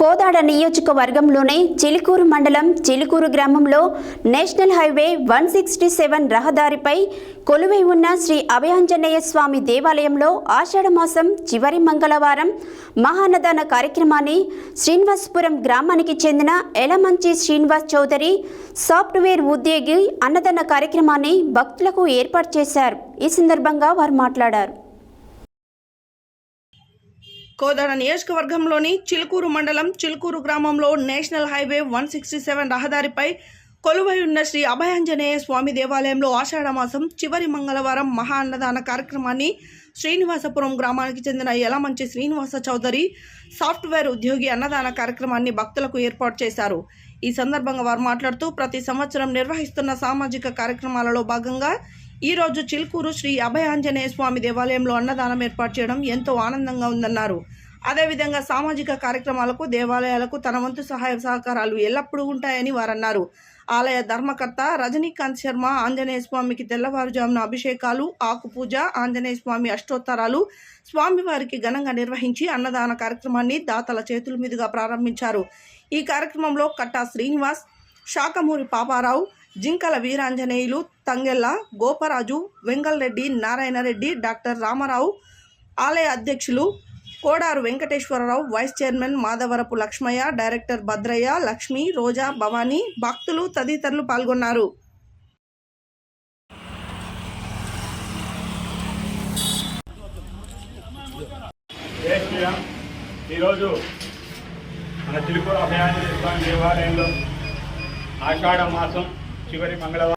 కోదాడ నియోజకవర్గంలోని చిలుకూరు మండలం చిలుకూరు గ్రామంలో national highway one sixty seven రహదారిపై కొలువై ఉన్న శ్రీ అభయాంజనేయ స్వామి దేవాలయంలో ఆషాఢమాసం చివరి మంగళవారం మహానదాన కార్యక్రమాన్ని శ్రీనివాసపురం గ్రామానికి చెందిన ఎలమంచి శ్రీనివాస్ చౌదరి సాఫ్ట్వేర్ ఉద్యోగి అన్నదాన కార్యక్రమాన్ని భక్తులకు ఏర్పాటు చేశారు. ఈ సందర్భంగా వారు మాట్లాడారు. కోదాడ నియోజకవర్గంలోని చిలుకూరు మండలం చిలుకూరు గ్రామంలో national highway one sixty seven రహదారిపై కొలువై ఉన్న శ్రీ అభయాంజనేయ స్వామి దేవాలయంలో ఆషాఢమాసం చివరి మంగళవారం మహా అన్నదాన కార్యక్రమాన్ని శ్రీనివాసపురం గ్రామానికి చెందిన యలమంచి శ్రీనివాస చౌదరి సాఫ్ట్వేర్ ఉద్యోగి అన్నదాన కార్యక్రమాన్ని భక్తులకు ఏర్పాటు చేశారు. ఈ సందర్భంగా వారు మాట్లాడుతూ ప్రతి సంవత్సరం నిర్వహిస్తున్న సామాజిక కార్యక్రమాలలో భాగంగా ఈరోజు చిలుకూరు శ్రీ అభయాంజనేయ స్వామి దేవాలయంలో అన్నదానం ఏర్పాటు చేయడం ఎంతో ఆనందంగా ఉందన్నారు. అదేవిధంగా సామాజిక కార్యక్రమాలకు దేవాలయాలకు తన వంతు సహాయ సహకారాలు ఎల్లప్పుడూ ఉంటాయని వారన్నారు. ఆలయ ధర్మకర్త రజనీకాంత్ శర్మ ఆంజనేయ స్వామికి తెల్లవారుజామున అభిషేకాలు ఆకు పూజ ఆంజనేయ స్వామి అష్టోత్తరాలు స్వామివారికి ఘనంగా నిర్వహించి అన్నదాన కార్యక్రమాన్ని దాతల చేతుల మీదుగా ప్రారంభించారు. ఈ కార్యక్రమంలో కట్టా శ్రీనివాస్ శాకమూరి పాపారావు జింకల వీరాంజనేయులు తంగెల్ల గోపరాజు వెంగళరెడ్డి నారాయణరెడ్డి డాక్టర్ రామారావు ఆలయ అధ్యక్షులు Kodaru Venkateswararao vice chairman Madhavarapu Lakshmaiah director Bhadraiah Lakshmi Roja Bhavani భక్తులు తదితరులు పాల్గొన్నారు. ఈరోజు మన చిలుకూరు అభయాంజనేయ స్వామి దేవాలయంలో ఆషాఢ మాసం చివరి మంగళవారం.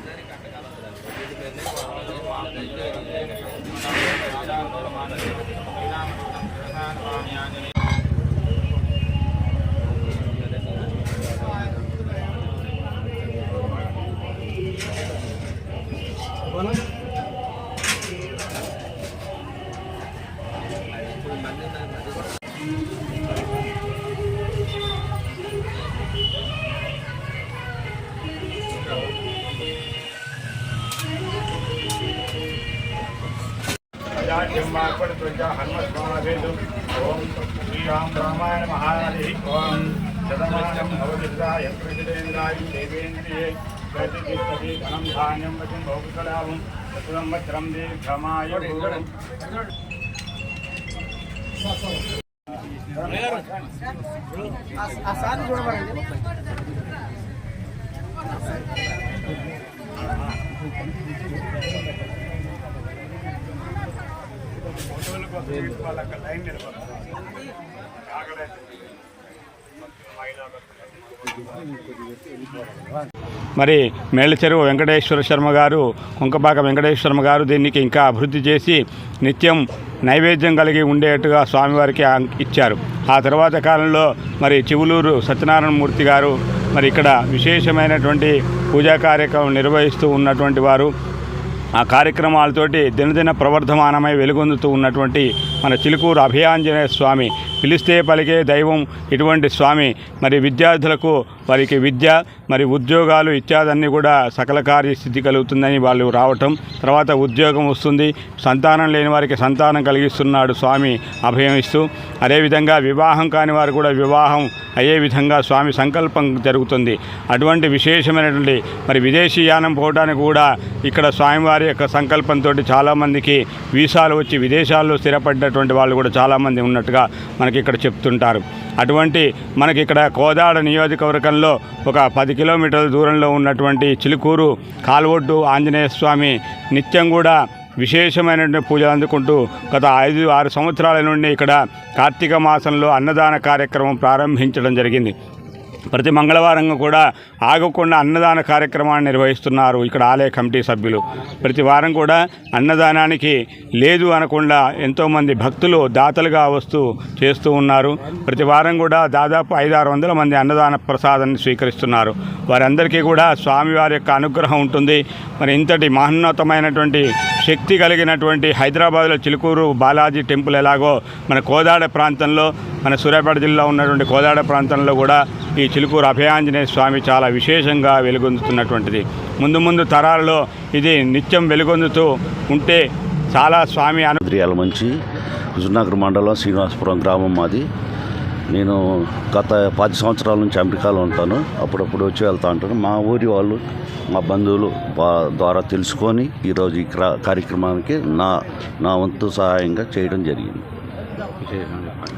జై శ్రీరామ్ ప్రజాజన్మార్పణ ప్రజా హనుమస్వామేదు ఓం శ్రీరామ్ రామాయణ మహానది ఓం శతమానం భవతిద్రాయ ప్రతిదేంద్రాయ దేవేంద్రియే. ప్రతిష్టతి ధనం ధాన్యం వచం భౌకలాభం సంవత్సరం దీర్ఘమాయ ఫోటోల కోసం లైన్ మరి మేళ్ళ చెరువు వెంకటేశ్వర శర్మ గారు కుంకపాక వెంకటేశ్వర గారు దీనికి ఇంకా అభివృద్ధి చేసి నిత్యం నైవేద్యం కలిగి ఉండేట్టుగా స్వామివారికి ఇచ్చారు. ఆ తర్వాత కాలంలో మరి చివులూరు సత్యనారాయణమూర్తి గారు మరి ఇక్కడ విశేషమైనటువంటి పూజా కార్యక్రమం నిర్వహిస్తూ ఉన్నటువంటి వారు. ఆ కార్యక్రమాలతోటి దినదిన ప్రవర్ధమానమై వెలుగొందుతూ ఉన్నటువంటి మన చిలుకూరు అభయాంజనేయ స్వామి. పిలిస్తే పలికే దైవం ఇటువంటి స్వామి. మరి విద్యార్థులకు వారికి విద్య మరి ఉద్యోగాలు ఇత్యాదన్నీ కూడా సకల కార్యస్థితి కలుగుతుందని వాళ్ళు రావటం తర్వాత ఉద్యోగం వస్తుంది సంతానం లేని వారికి సంతానం కలిగిస్తున్నాడు స్వామి అభయం ఇస్తూ అదేవిధంగా వివాహం కాని వారు కూడా వివాహం అయ్యే విధంగా స్వామి సంకల్పం జరుగుతుంది. అటువంటి విశేషమైనటువంటి మరి విదేశీ యానం పోవడానికి కూడా ఇక్కడ స్వామివారి యొక్క సంకల్పంతో చాలామందికి వీసాలు వచ్చి విదేశాల్లో స్థిరపడినటువంటి వాళ్ళు కూడా చాలామంది ఉన్నట్టుగా మనకి ఇక్కడ చెప్తుంటారు. అటువంటి మనకి ఇక్కడ కోదాడ నియోజకవర్గంలో ఒక పది కిలోమీటర్ల దూరంలో ఉన్నటువంటి చిలుకూరు కాల్వొడ్డు ఆంజనేయ స్వామి నిత్యం కూడా విశేషమైనటువంటి పూజలు అందుకుంటూ గత ఐదు ఆరు సంవత్సరాల నుండి ఇక్కడ కార్తీక మాసంలో అన్నదాన కార్యక్రమం ప్రారంభించడం జరిగింది. ప్రతి మంగళవారం కూడా ఆగకుండా అన్నదాన కార్యక్రమాన్ని నిర్వహిస్తున్నారు ఇక్కడ ఆలయ కమిటీ సభ్యులు. ప్రతి వారం కూడా అన్నదానానికి లేదు అనకుండా ఎంతోమంది భక్తులు దాతలుగా వస్తూ చేస్తూ ఉన్నారు. ప్రతి వారం కూడా దాదాపు ఐదు ఆరు వందల మంది అన్నదాన ప్రసాదాన్ని స్వీకరిస్తున్నారు. వారందరికీ కూడా స్వామివారి యొక్క అనుగ్రహం ఉంటుంది. మరి ఇంతటి మహోన్నతమైనటువంటి శక్తి కలిగినటువంటి హైదరాబాద్లో చిలుకూరు బాలాజీ టెంపుల్ ఎలాగో మన కోదాడ ప్రాంతంలో మన సూర్యాపేట జిల్లా ఉన్నటువంటి కోదాడ ప్రాంతంలో కూడా ఈ చిలుకూరు అభయాంజనేయ స్వామి చాలా విశేషంగా వెలుగొందుతున్నటువంటిది. ముందు ముందు తరాలలో ఇది నిత్యం వెలుగొందుతూ ఉంటే చాలా స్వామి అనుద్రియాల మంచి హుజుర్నగర్ మండలం శ్రీనివాసపురం గ్రామం మాది. నేను గత పది సంవత్సరాల నుంచి అమెరికాలో ఉంటాను. అప్పుడప్పుడు వచ్చి వెళ్తూ ఉంటాను. మా ఊరి వాళ్ళు మా బంధువులు ద్వారా తెలుసుకొని ఈరోజు ఈ క్రా- కార్యక్రమానికి నా నా వంతు సహాయంగా చేయడం జరిగింది.